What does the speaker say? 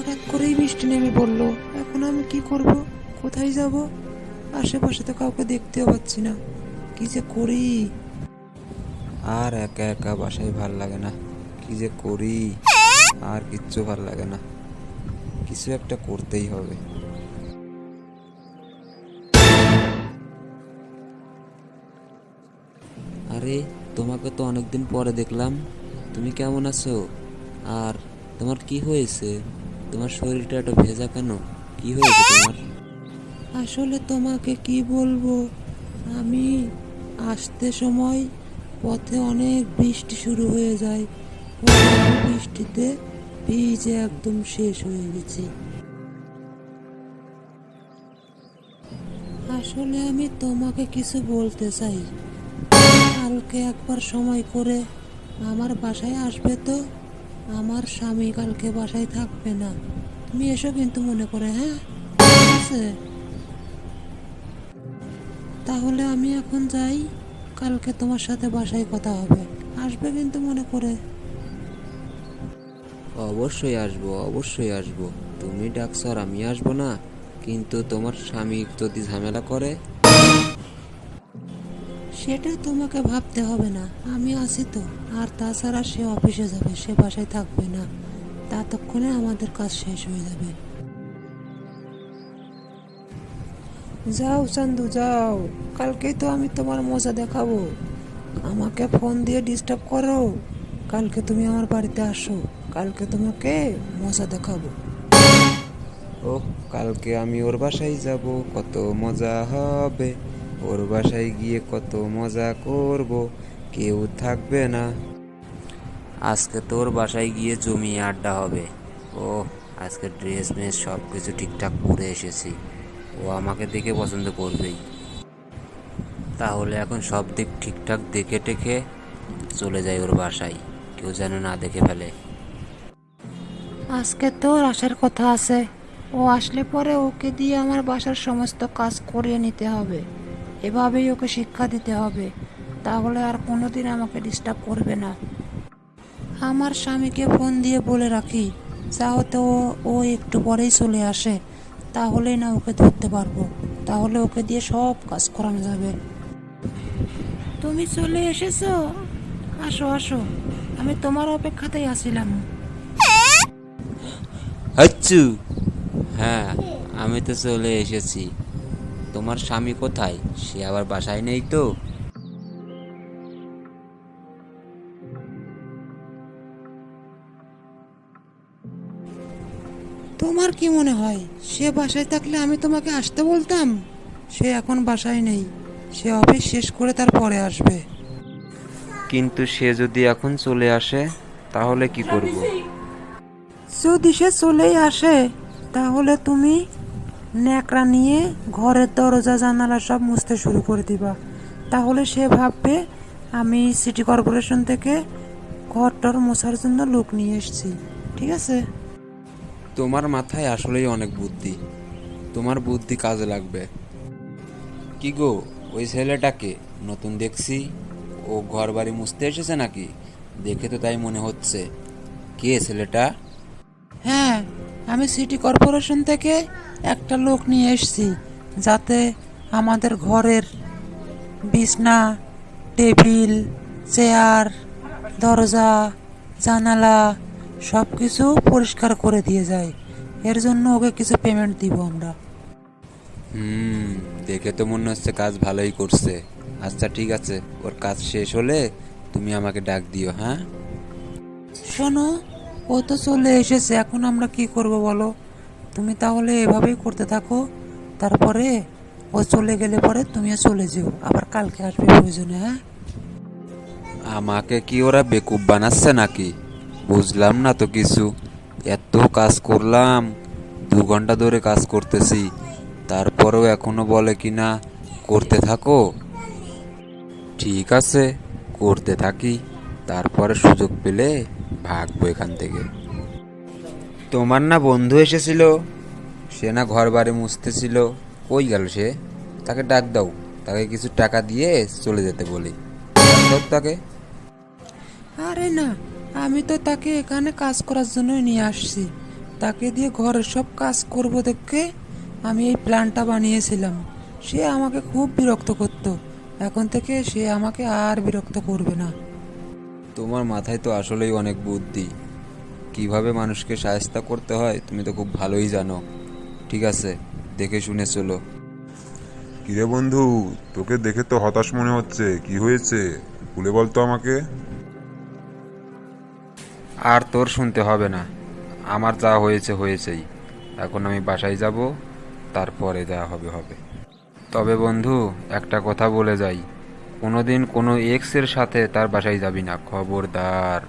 হঠাৎ করেই বৃষ্টি নেমে পড়ল। এখন আমি কি করব? কোথায় যাব? আশেপাশে তো কাউকে দেখতেও পাচ্ছি না। কি যে করি? আর একা একা বাসায় ভালো লাগে না। কি যে করি? আর কিচ্ছু ভালো লাগে না। কিছু একটা করতেই হবে। আরে, তোমাকে তো অনেকদিন পরে দেখলাম। তুমি কেমন আছো? আর তোমার কি হয়েছে? তোমার শরীরটা একটু ভেজা কেন? কি হয়েছে তোমার? আসলে তোমাকে কি বলব? আমি আসতে সময় পথে অনেক বৃষ্টি শুরু হয়ে যায়। বৃষ্টিতে ভিজে একদম শেষ হয়ে গেছি। আসলে আমি তোমাকে কিছু বলতে চাই। কালকে একবার সময় করে আমার বাসায় আসবে তো? আমার স্বামী কালকে বাসায় থাকবে না। তুমি এসো কিন্তু মনে করে হ্যাঁ? তাহলে আমি এখন যাই। কালকে তোমার সাথে বাসায় কথা হবে। আসবে কিন্তু মনে করে। অবশ্যই আসব অবশ্যই আসব। তুমি ডাকছো আর আমি আসব না। কিন্তু তোমার স্বামী যদি ঝামেলা করে? সেটা তোমাকে ভাবতে হবে না। আমি আছি তো। আর তাছাড়া সে অফিসে যাবে, সে বাসায় থাকবে না। ততক্ষণে আমাদের কাজ শেষ হয়ে যাবে। যাও, চান্দু, যাও। কালকেই তো আমি তোমার মজা দেখাবো। আমাকে ফোন দিয়ে ডিস্টার্ব করো। কালকে তুমি আমার বাড়িতে আসো। কালকে তোমাকে মজা দেখাবো। ও, কালকে আমি ওর বাসায় যাব। কত মজা হবে। ওর বাসায় গিয়ে কত মজা করব কেউ থাকবে না। আজকে তোর বাসায় গিয়ে জমিয়ে আড্ডা হবে। ও আজকে ড্রেস মেস সব কিছু ঠিকঠাক পরে এসেছি। ও আমাকে দেখে পছন্দ করবেই। তাহলে এখন সব দিক ঠিকঠাক দেখে টেখে চলে যায় ওর বাসায়। কেউ যেন না দেখে ফেলে। আজকে তোর আসার কথা আছে। ও আসলে পরে ওকে দিয়ে আমার বাসার সমস্ত কাজ করিয়ে নিতে হবে। এভাবেই ওকে শিক্ষা দিতে হবে। তাহলে আর কোনোদিন আমাকে ডিস্টার্ব করবে না। আমার স্বামীকে ফোন দিয়ে বলে রাখি যাহতে ও ও একটু পরেই চলে আসে। তাহলেই না ওকে ধরতে পারব। তাহলে ওকে দিয়ে সব কাজ করানো যাবে। তুমি চলে এসেছ? আসো আসো। আমি তোমার অপেক্ষাতেই আসছিলাম আচ্ছু। হ্যাঁ আমি তো চলে এসেছি। তোমার স্বামী কোথায়? সে আবার বাসায় নেই তো? তোমার কি মনে হয়? সে বাসায় থাকলে আমি তোমাকে আসতে বলতাম? সে এখন বাসায় নেই। সে অফিস শেষ করে তারপরে আসবে। কিন্তু সে যদি এখন চলে আসে তাহলে কি করব? যদি সে চলেই আসে তাহলে তুমি ন্যাকড়া নিয়ে ঘরের দরজা জানালা সব মুছতে শুরু করে দিবা। তাহলে সে ভাববে আমি সিটি কর্পোরেশন থেকে ঘরটর মোছার জন্য লোক নিয়ে এসেছি। ঠিক আছে? তোমার মাথায় আসলেই অনেক বুদ্ধি। তোমার বুদ্ধি কাজে লাগবে। কি গো ওই ছেলেটাকে নতুন দেখছি? ও ঘর বাড়ি মুছতে এসেছে নাকি? দেখে তো তাই মনে হচ্ছে। কে ছেলেটা? হ্যাঁ আমি সিটি কর্পোরেশন থেকে একটা লোক নিয়ে এসেছি যাতে আমাদের ঘরের বিছনা টেবিল চেয়ার দরজা জানালা সব কিছু পরিষ্কার করে দিয়ে যায়। এর জন্য ওকে কিছু পেমেন্ট দিব আমরা। হুম দেখে তো মনে হচ্ছে কাজ ভালোই করছে। আচ্ছা ঠিক আছে ওর কাজ শেষ হলে তুমি আমাকে ডাক দিও হ্যাঁ? শোনো ও তো চলে এসেছে, এখন আমরা কি করব বলো? তুমি তাহলে এভাবেই করতে থাকো, তারপরে ও চলে গেলে পরে তুমিও চলে যেও। আবার কালকে আসবে প্রয়োজনে হ্যাঁ? আমাকে কি ওরা বেকুব বানাচ্ছে নাকি? বুঝলাম না তো কিছু। এত কাজ করলাম, দু ঘণ্টা ধরে কাজ করতেছি, তারপরেও এখনও বলে কি না, করতে থাকো? ঠিক আছে, করতে থাকি, তারপরে সুযোগ পেলে ভাগবো এখান থেকে। তোমার না বন্ধু এসেছিল, সে না ঘর বাড়ি মুছতেছিল। কই গেল সে? তাকে ডাক দাও, তাকে কিছু টাকা দিয়ে চলে যেতে বলি। তাকে। আরে না, আমি তো তাকে এখানে কাজ করার জন্যই নিয়ে আসছি। তাকে দিয়ে ঘরের সব কাজ করব দেখে আমি এই প্ল্যানটা বানিয়েছিলাম। সে আমাকে খুব বিরক্ত করত। এখন থেকে সে আমাকে আর বিরক্ত করবে না। তোমার মাথায় তো আসলেই অনেক বুদ্ধি। কীভাবে মানুষকে সাহায্য করতে হয় তুমি তো খুব ভালোই জানো। ঠিক আছে দেখে শুনে চলো। কিরে বন্ধু তোকে দেখে তো হতাশ মনে হচ্ছে। কি হয়েছে? খুলে বলতো আমাকে। আর তোর শুনতে হবে না। আমার যা হয়েছে হয়েছেই। এখন আমি বাসায় যাব তারপরে যা হবে হবে। তবে বন্ধু একটা কথা বলে যাই। কোনোদিন কোনো এক্সের সাথে তার বাসায় যাবি না খবরদার।